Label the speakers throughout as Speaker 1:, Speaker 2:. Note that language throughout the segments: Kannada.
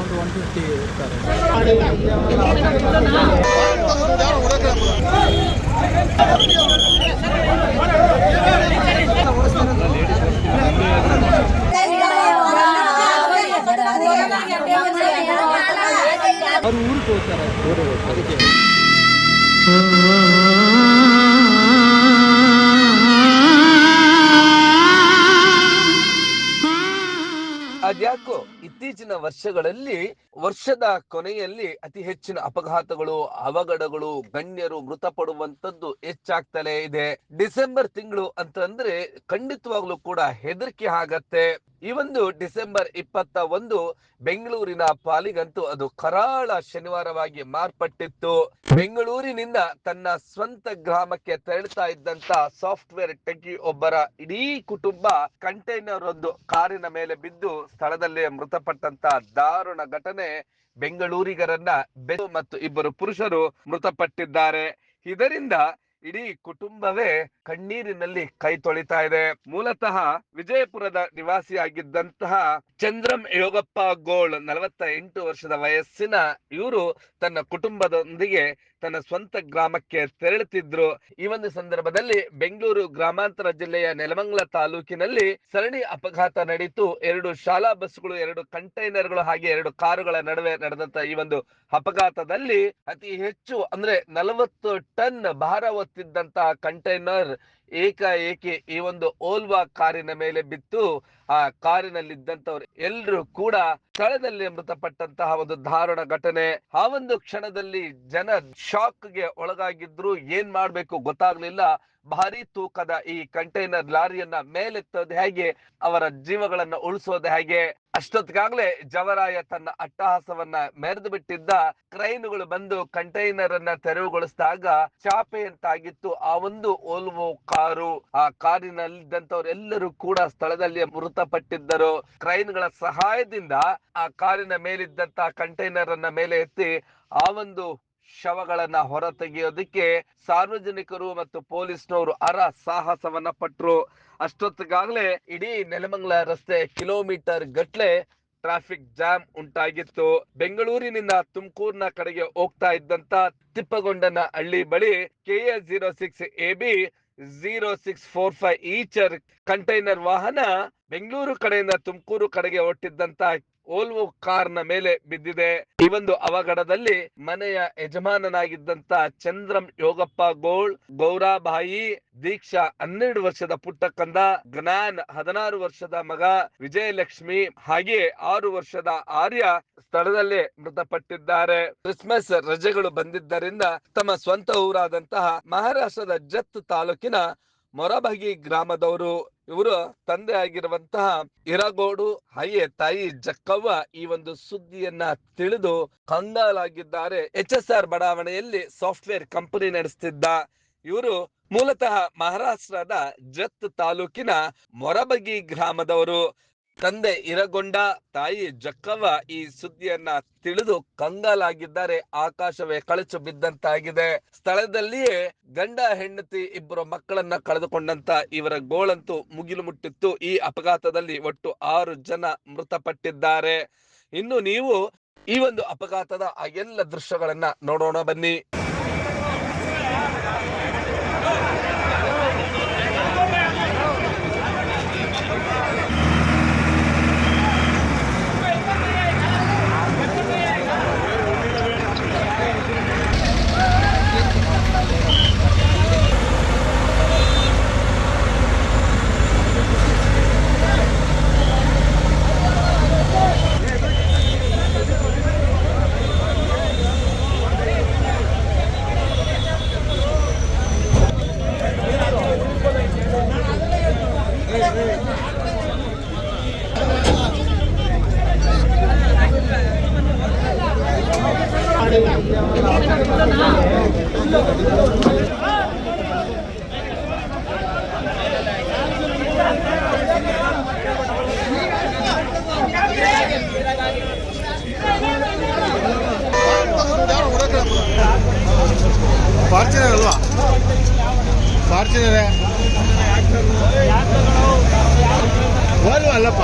Speaker 1: ಸ್ಟಾಫು ಅರೌಂಡ್ ಒನ್ ಫಿಫ್ಟಿ ಇರ್ತಾರೆ ಅವ್ರು
Speaker 2: ಇತ್ತೀಚಿನ ವರ್ಷಗಳಲ್ಲಿ ವರ್ಷದ ಕೊನೆಯಲ್ಲಿ ಅತಿ ಹೆಚ್ಚಿನ ಅಪಘಾತಗಳು, ಅವಘಡಗಳು, ಗಣ್ಯರು ಮೃತಪಡುವಂತದ್ದು ಹೆಚ್ಚಾಗ್ತಲೇ ಇದೆ. ಡಿಸೆಂಬರ್ ತಿಂಗಳು ಅಂತಂದ್ರೆ ಖಂಡಿತವಾಗ್ಲೂ ಕೂಡ ಹೆದರಿಕೆ ಆಗತ್ತೆ. ಈ ಒಂದು ಡಿಸೆಂಬರ್ ಇಪ್ಪತ್ತ ಒಂದು ಬೆಂಗಳೂರಿನ ಪಾಲಿಗಂತೂ ಅದು ಕರಾಳ ಶನಿವಾರವಾಗಿ ಮಾರ್ಪಟ್ಟಿತ್ತು. ಬೆಂಗಳೂರಿನಿಂದ ತನ್ನ ಸ್ವಂತ ಗ್ರಾಮಕ್ಕೆ ತೆರಳುತ್ತಾ ಇದ್ದಂತ ಸಾಫ್ಟ್ವೇರ್ ಟೆಕ್ಕಿ ಒಬ್ಬರ ಇಡೀ ಕುಟುಂಬ ಕಂಟೈನರ್ ಒಂದು ಕಾರಿನ ಮೇಲೆ ಬಿದ್ದು ಸ್ಥಳದಲ್ಲೇ ಮೃತಪಟ್ಟಂತ ದಾರುಣ ಘಟನೆ ಬೆಂಗಳೂರಿಗರನ್ನ ಬೆ ಮತ್ತು ಇಬ್ಬರು ಪುರುಷರು ಮೃತಪಟ್ಟಿದ್ದಾರೆ. ಇದರಿಂದ ಇಡೀ ಕುಟುಂಬವೇ ಕಣ್ಣೀರಿನಲ್ಲಿ ಕೈ ತೊಳಿತಾ ಇದೆ. ಮೂಲತಃ ವಿಜಯಪುರದ ನಿವಾಸಿಯಾಗಿದ್ದಂತಹ ಚಂದ್ರಂ ಯೋಗಪ್ಪ ಗೋಳ್ ನಲವತ್ತ ಎಂಟು ವರ್ಷದ ವಯಸ್ಸಿನ ಇವರು ತನ್ನ ಕುಟುಂಬದೊಂದಿಗೆ ತನ್ನ ಸ್ವಂತ ಗ್ರಾಮಕ್ಕೆ ತೆರಳುತ್ತಿದ್ರು. ಈ ಒಂದು ಸಂದರ್ಭದಲ್ಲಿ ಬೆಂಗಳೂರು ಗ್ರಾಮಾಂತರ ಜಿಲ್ಲೆಯ ನೆಲಮಂಗಲ ತಾಲೂಕಿನಲ್ಲಿ ಸರಣಿ ಅಪಘಾತ ನಡೆಯಿತು ಎರಡು ಶಾಲಾ ಬಸ್ಗಳು ಎರಡು ಕಂಟೈನರ್ಗಳು ಹಾಗೆ ಎರಡು ಕಾರುಗಳ ನಡುವೆ ನಡೆದಂತ ಈ ಒಂದು ಅಪಘಾತದಲ್ಲಿ ಅತಿ ಹೆಚ್ಚು ಅಂದ್ರೆ ನಲವತ್ತು ಟನ್ ಭಾರ ಹೊತ್ತಿದ್ದಂತಹ ಕಂಟೈನರ್ ಏಕಾಏಕಿ ಈ ಒಂದು ಓಲ್ವಾ ಕಾರಿನ ಮೇಲೆ ಬಿತ್ತು. ಆ ಕಾರಿನಲ್ಲಿದ್ದಂತವ್ರು ಎಲ್ರೂ ಕೂಡ ಸ್ಥಳದಲ್ಲಿ ಮೃತಪಟ್ಟಂತಹ ಒಂದು ದಾರುಣ ಘಟನೆ. ಆ ಒಂದು ಕ್ಷಣದಲ್ಲಿ ಜನ ಶಾಕ್ಗೆ ಒಳಗಾಗಿದ್ರು. ಏನ್ ಮಾಡ್ಬೇಕು ಗೊತ್ತಾಗ್ಲಿಲ್ಲ. ಭಾರಿ ತೂಕದ ಈ ಕಂಟೈನರ್ ಲಾರಿಯನ್ನ ಮೇಲೆತ್ತೋದು ಹೇಗೆ, ಅವರ ಜೀವಗಳನ್ನ ಉಳಿಸೋದು ಹೇಗೆ ಅಷ್ಟೊತ್ತಿಗಾಗ್ಲೇ ಜವರಾಯ ತನ್ನ ಅಟ್ಟಹಾಸವನ್ನ ಮೆರೆದು ಬಿಟ್ಟಿದ್ದ ಕ್ರೈನ್ಗಳು ಬಂದು ಕಂಟೈನರ್ ಅನ್ನ ತೆರವುಗೊಳಿಸಿದಾಗ ಚಾಪೆಯಂತಾಗಿತ್ತು ಆ ಒಂದು ಓಲ್ವೋ ಕಾರು, ಆ ಕಾರಿನಲ್ಲಿದ್ದಂತವರೆಲ್ಲರೂ ಕೂಡ ಸ್ಥಳದಲ್ಲಿ ಮೃತಪಟ್ಟಿದ್ದರು. ಕ್ರೈನ್ಗಳ ಸಹಾಯದಿಂದ ಆ ಕಾರಿನ ಮೇಲಿದ್ದಂತ ಕಂಟೈನರ್ ಅನ್ನ ಮೇಲೆ ಎತ್ತಿ ಆ ಒಂದು ಶವಗಳನ್ನ ಹೊರ ತೆಗೆಯೋದಕ್ಕೆ ಸಾರ್ವಜನಿಕರು ಮತ್ತು ಪೊಲೀಸ್ನವರು ಅರ ಸಾಹಸವನ್ನ ಪಟ್ರು. ಅಷ್ಟೊತ್ತಿಗಾಗ್ಲೇ ಇಡೀ ನೆಲಮಂಗಲ ರಸ್ತೆ ಕಿಲೋಮೀಟರ್ ಗಟ್ಲೆ ಟ್ರಾಫಿಕ್ ಜಾಮ್ ಉಂಟಾಗಿತ್ತು. ಬೆಂಗಳೂರಿನಿಂದ ತುಮಕೂರಿನ ಕಡೆಗೆ ಹೋಗ್ತಾ ಇದ್ದಂತ ತಿಪ್ಪಗೊಂಡನ ಹಳ್ಳಿ ಬಳಿ K A zero six A B zero six four five Eicher container ವಾಹನ ಬೆಂಗಳೂರು ಕಡೆಯಿಂದ ತುಮಕೂರು ಕಡೆಗೆ ಹೊಟ್ಟಿದ್ದಂತ ಓಲ್ವೋ ಕಾರ್ನ ಮೇಲೆ ಬಿದ್ದಿದೆ. ಈ ಒಂದು ಅವಘಡದಲ್ಲಿ ಮನೆಯ ಯಜಮಾನನಾಗಿದ್ದಂತ ಚಂದ್ರಂ ಯೋಗಪ್ಪ ಗೋಳ್, ಗೌರಾಬಾಯಿ, ದೀಕ್ಷಾ ಹನ್ನೆರಡು ವರ್ಷದ ಪುಟ್ಟ ಕಂದ, ಜ್ಞಾನ್ ಹದಿನಾರು ವರ್ಷದ ಮಗ ವಿಜಯಲಕ್ಷ್ಮಿ ಹಾಗೆ ಆರು ವರ್ಷದ ಆರ್ಯ ಸ್ಥಳದಲ್ಲೇ ಮೃತಪಟ್ಟಿದ್ದಾರೆ. ಕ್ರಿಸ್ಮಸ್ ರಜೆಗಳು ಬಂದಿದ್ದರಿಂದ ತಮ್ಮ ಸ್ವಂತ ಊರಾದಂತಹ ಮಹಾರಾಷ್ಟ್ರದ ಜತ್ ತಾಲೂಕಿನ ಮೊರಬಗಿ ಗ್ರಾಮದವರು ಇವರು ತಂದೆ ಆಗಿರುವಂತಹ ಇರಗೋಡು ಹಾಗೆ ತಾಯಿ ಜಕ್ಕವ್ವ ಈ ಒಂದು ಸುದ್ದಿಯನ್ನ ತಿಳಿದು ಕಂಗಾಲಾಗಿದ್ದಾರೆ. ಎಚ್ ಎಸ್ ಆರ್ ಬಡಾವಣೆಯಲ್ಲಿ ಸಾಫ್ಟ್ವೇರ್ ಕಂಪನಿ ನಡೆಸ್ತಿದ್ದ ಇವರು ಮೂಲತಃ ಮಹಾರಾಷ್ಟ್ರದ ಜತ್ ತಾಲೂಕಿನ ಮೊರಬಗಿ ಗ್ರಾಮದವರು. ತಂದೆ ಇರಗೊಂಡ ತಾಯಿ ಜಕ್ಕವ್ವ ಈ ಸುದ್ದಿಯನ್ನ ತಿಳಿದು ಕಂಗಾಲಾಗಿದ್ದಾರೆ. ಆಕಾಶವೇ ಕಳಚು ಬಿದ್ದಂತಾಗಿದೆ. ಸ್ಥಳದಲ್ಲಿಯೇ ಗಂಡ, ಹೆಂಡತಿ ಇಬ್ಬರು ಮಕ್ಕಳನ್ನ ಕಳೆದುಕೊಂಡಂತ ಇವರ ಗೋಳಂತೂ ಮುಗಿಲು ಮುಟ್ಟಿತ್ತು. ಈ ಅಪಘಾತದಲ್ಲಿ ಒಟ್ಟು ಆರು ಜನ ಮೃತಪಟ್ಟಿದ್ದಾರೆ. ಇನ್ನು ನೀವು ಈ ಒಂದು ಅಪಘಾತದ ಆ ಎಲ್ಲ ದೃಶ್ಯಗಳನ್ನ ನೋಡೋಣ ಬನ್ನಿ.
Speaker 3: ಫಾರ್ಚುನರ್ ಅಲ್ವಾ ಫಾರ್ಚುನರೇ ಅಲ್ಲಪ್ಪ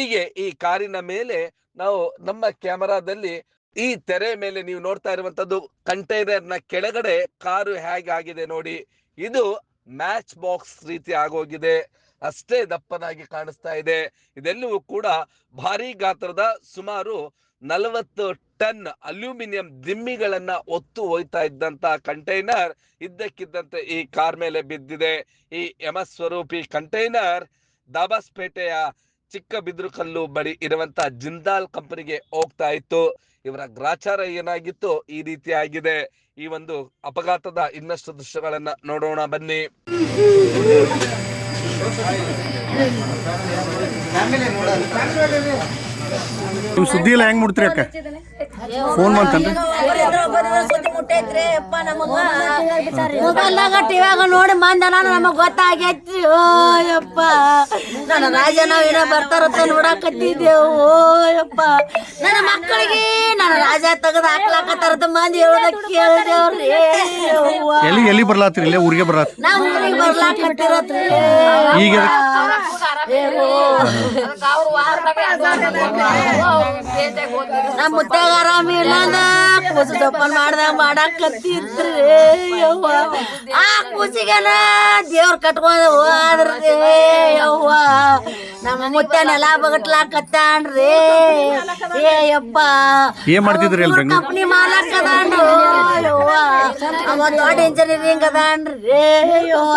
Speaker 2: ಹೀಗೆ ಈ ಕಾರಿನ ಮೇಲೆ ನಾವು ನಮ್ಮ ಕ್ಯಾಮರಾದಲ್ಲಿ ಈ ತೆರೆ ಮೇಲೆ ನೀವು ನೋಡ್ತಾ ಇರುವಂತದ್ದು ಕಂಟೈನರ್ನ ಕೆಳಗಡೆ ಕಾರು ಆಗಿದೆ ನೋಡಿ. ಇದು ಮ್ಯಾಚ್ ಬಾಕ್ಸ್ ರೀತಿ ಆಗೋಗಿದೆ ಅಷ್ಟೇ ದಪ್ಪನಾಗಿ ಕಾಣಿಸ್ತಾ ಇದೆ. ಇದೆಲ್ಲವೂ ಕೂಡ ಭಾರಿ ಗಾತ್ರದ ಸುಮಾರು ನಲವತ್ತು ಟನ್ ಅಲ್ಯೂಮಿನಿಯಂ ದಿಮ್ಮಿಗಳನ್ನ ಒತ್ತು ಒಯ್ತಾ ಇದ್ದಂತ ಕಂಟೈನರ್ ಇದ್ದಕ್ಕಿದ್ದಂತೆ ಈ ಕಾರ್ ಮೇಲೆ ಬಿದ್ದಿದೆ. ಈ ಯಮ ಸ್ವರೂಪಿ ಕಂಟೈನರ್ ದಾಬಾಸ್ಪೇಟೆಯ ಚಿಕ್ಕ ಬಿದ್ರುಕಲ್ಲು ಬಳಿ ಇರುವಂತ ಜಿಂದಾಲ್ ಕಂಪನಿಗೆ ಹೋಗ್ತಾ ಇತ್ತು. ಇವರ ಗ್ರಾಚಾರ ಏನಾಗಿತ್ತು ಈ ರೀತಿ ಆಗಿದೆ. ಈ ಒಂದು ಅಪಘಾತದ ಇನ್ನಷ್ಟು ದೃಶ್ಯಗಳನ್ನ ನೋಡೋಣ ಬನ್ನಿ.
Speaker 3: ನಿಮ್ ಸುದ್ದಿ ಎಲ್ಲ ಹೆಂಗ್ ಮುಡ್ತೀರಿ ಅಕ್ಕ? ಫೋನ್
Speaker 4: ನಮಗ ಮೊಬೈಲ್ದಾಗ ಟಿವ್ಯಾಗ ನೋಡಿ ನಮಗ್ ಗೊತ್ತಾಗೈತಿ ಓಯಪ್ಪ. ಯಪ್ಪ ನನ್ನ ರಾಜ ನಾವ್ ಏನೋ ಬರ್ತಾರತ್ತ ನೋಡಾಕತ್ತಿದ್ದೆವು. ಓ ನನ್ನ ಮಕ್ಕಳಿಗೆ ನನ್ನ ರಾಜ ತೆಗೆದು ಹಾಕ್ಲಾಕತ್ತಾರತ್ತ ಮಂದಿ ಹೇಳೋದ ಕೇಳಿದೇವ್ರಿ.
Speaker 3: ಎಲ್ಲಿ ಎಲ್ಲಿ ಬರ್ಲಾತ್ರಿ ಇಲ್ಲೇ? ಊರಿಗೆ ಬರ್ಲಾತ್ರಿ?
Speaker 4: ನಾವು ಊರಿಗೆ ಬರ್ಲಾಕತ್ತಿರತ್ರಿ
Speaker 3: ಈಗ
Speaker 4: ನಮ್ಮ ಮುತ್ತಾಗ ಆರಾಮ ಇಲ್ಲ ಕೂಸು ಜೋಪಾನ ಮಾಡ್ದ ಮಾಡಾಕತ್ತಿದ್ರಿ. ಯವ್ವ ಆ ಕೂಸಿಗೆನ ದೇವ್ರ ಕಟ್ಕೊಂಡ್ ಹೋದ್ರಿ. ಯವ್ವ ನಮ್ಮ ಮುತ್ತ ನೆಲ ಬಗಟ್ಲಾಕತ್ತಾನ್ರಿ. ಏ ಯಪ್ಪ
Speaker 3: ಏನ್ ಮಾಡ್ತಿದ್ರಿ
Speaker 4: ಕಂಪ್ನಿ ಮಾಲಕ್ ಅದಾನು ಯವ್ವ ಅವ ದೊಡ್ಡ ಇಂಜಿನಿಯರಿಂಗ್ ಅದಾನ್ರಿ. ಯವ್ವ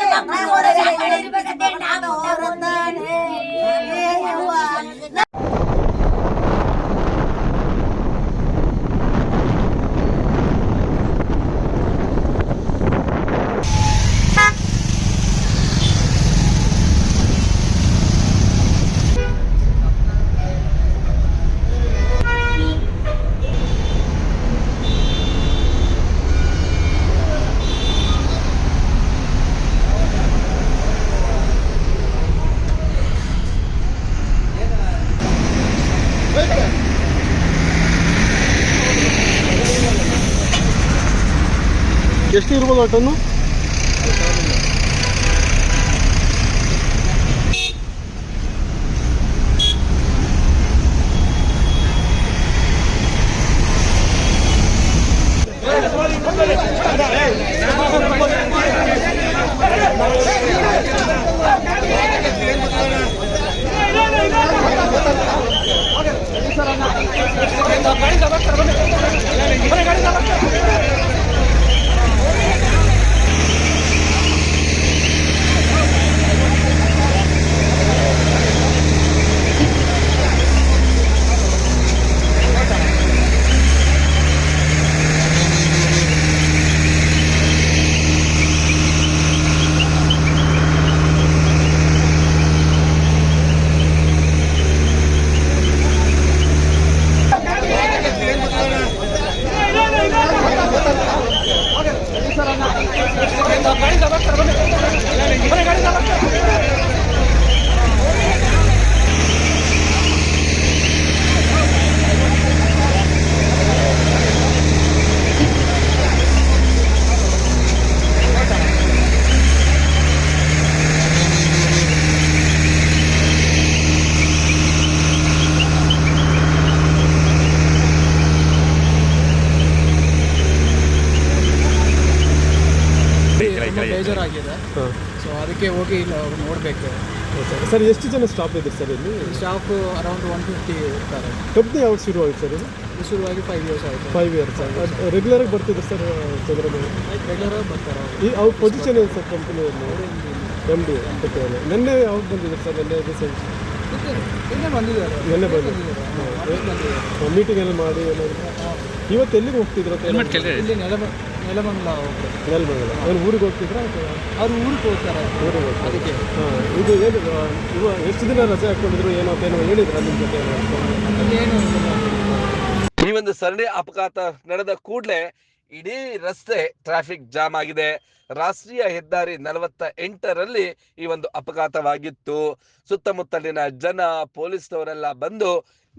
Speaker 4: ಎಷ್ಟು
Speaker 5: बोला होता ना
Speaker 1: ಅದಕ್ಕೆ ಹೋಗಿ ಇಲ್ಲ ನೋಡಬೇಕು.
Speaker 5: ಸರ್ ಎಷ್ಟು ಜನ ಸ್ಟಾಫ್ ಇದ್ದಾರೆ ಸರ್ ಇಲ್ಲಿ?
Speaker 1: ಸ್ಟಾಫ್ ಅರೌಂಡ್ ಒನ್ ಫಿಫ್ಟಿ ಇರ್ತಾರೆ
Speaker 5: ಕಂಪ್ನಿ ಯಾವಾಗ ಶುರು ಆಯ್ತು ಸರ್ ಇದು?
Speaker 1: ಇದು ಶುರುವಾಗಿ ಫೈವ್ ಇಯರ್ಸ್ ಆಯಿತು.
Speaker 5: ಫೈವ್ ಇಯರ್ಸ್ ರೆಗ್ಯುಲರ್ ಆಗಿ ಬರ್ತಿದ್ರು ಸರ್ ಚಂದ್ರಬಾಬು
Speaker 1: ರೆಗ್ಯುಲರ್ ಬರ್ತಾರೆ
Speaker 5: ಈ ಅವ್ರ ಪೊಸಿಷನ್ ಏನು ಸರ್ ಕಂಪ್ನಿಯಲ್ಲಿ ಎಂ ಡಿ ನಿನ್ನೆ ಯಾವಾಗ ಬಂದಿದ್ರು ಸರ್ ನಿನ್ನೆ ರೀಸೆಂಟ್
Speaker 1: ನೆನ್ನೆ ಬಂದಿದ್ದಾರೆ.
Speaker 5: ನಿನ್ನೆ ಬಂದಿದ್ದಾರೆ. ಮೀಟಿಂಗ್ ಎಲ್ಲ ಮಾಡಿ ಏನಾದ್ರು. ಇವತ್ತು ಎಲ್ಲಿಗೆ ಹೋಗ್ತಿದ್ರು?
Speaker 1: ನೆಲಮಂಗಲ ಹೋಗ್ತಾರೆ
Speaker 5: ನೆಲಮಂಗಲ. ಏನು ಊರಿಗೆ ಹೋಗ್ತಿದ್ರ
Speaker 1: ಅವ್ರು ಊರಿಗೆ ಹೋಗ್ತಾರೆ?
Speaker 5: ಊರಿಗೆ ಹೋಗ್ತಾರೆ.
Speaker 1: ಅದಕ್ಕೆ.
Speaker 5: ಹಾಂ ಇದು ಏನು ಇವ ಎಷ್ಟು ದಿನ ರಜೆ ಹಾಕೊಂಡಿದ್ರು ಏನೋ ಏನೋ ಹೇಳಿದ್ರ ನಿಮ್ಮ ಜೊತೆ
Speaker 1: ಏನು
Speaker 2: ಈ ಒಂದು ಸರಣಿ ಅಪಘಾತ ನಡೆದ ಕೂಡಲೇ ಇಡೀ ರಸ್ತೆ ಟ್ರಾಫಿಕ್ ಜಾಮ್ ಆಗಿದೆ. ರಾಷ್ಟ್ರೀಯ ಹೆದ್ದಾರಿ ನಲವತ್ತ ಎಂಟರಲ್ಲಿ ಈ ಒಂದು ಅಪಘಾತವಾಗಿತ್ತು. ಸುತ್ತಮುತ್ತಲಿನ ಜನ ಪೊಲೀಸ್ನವರೆಲ್ಲ ಬಂದು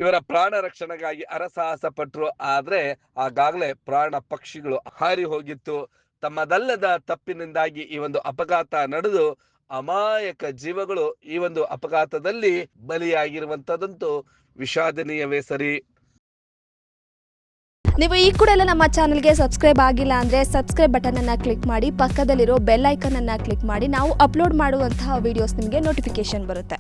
Speaker 2: ಇವರ ಪ್ರಾಣ ರಕ್ಷಣೆಗಾಗಿ ಅರಸಾಹಸ ಪಟ್ಟರು ಆದ್ರೆ ಆಗಾಗ್ಲೇ ಪ್ರಾಣ ಪಕ್ಷಿಗಳು ಹಾರಿ ಹೋಗಿತ್ತು. ತಮ್ಮದಲ್ಲದ ತಪ್ಪಿನಿಂದಾಗಿ ಈ ಒಂದು ಅಪಘಾತ ನಡೆದು ಅಮಾಯಕ ಜೀವಗಳು ಈ ಒಂದು ಅಪಘಾತದಲ್ಲಿ ಬಲಿಯಾಗಿರುವಂತದಂತೂ ವಿಷಾದನೀಯವೇ ಸರಿ.
Speaker 6: ನೀವು ಈ ಕೂಡ ಎಲ್ಲ ನಮ್ಮ ಚಾನಲ್ಗೆ ಸಬ್ಸ್ಕ್ರೈಬ್ ಆಗಿಲ್ಲ ಅಂದರೆ ಸಬ್ಸ್ಕ್ರೈಬ್ ಬಟನನ್ನು ಕ್ಲಿಕ್ ಮಾಡಿ, ಪಕ್ಕದಲ್ಲಿರೋ ಬೆಲ್ ಐಕನನ್ನು ಕ್ಲಿಕ್ ಮಾಡಿ, ನಾವು ಅಪ್ಲೋಡ್ ಮಾಡುವಂತಹ ವೀಡಿಯೋಸ್ ನಿಮಗೆ ನೋಟಿಫಿಕೇಶನ್ ಬರುತ್ತೆ.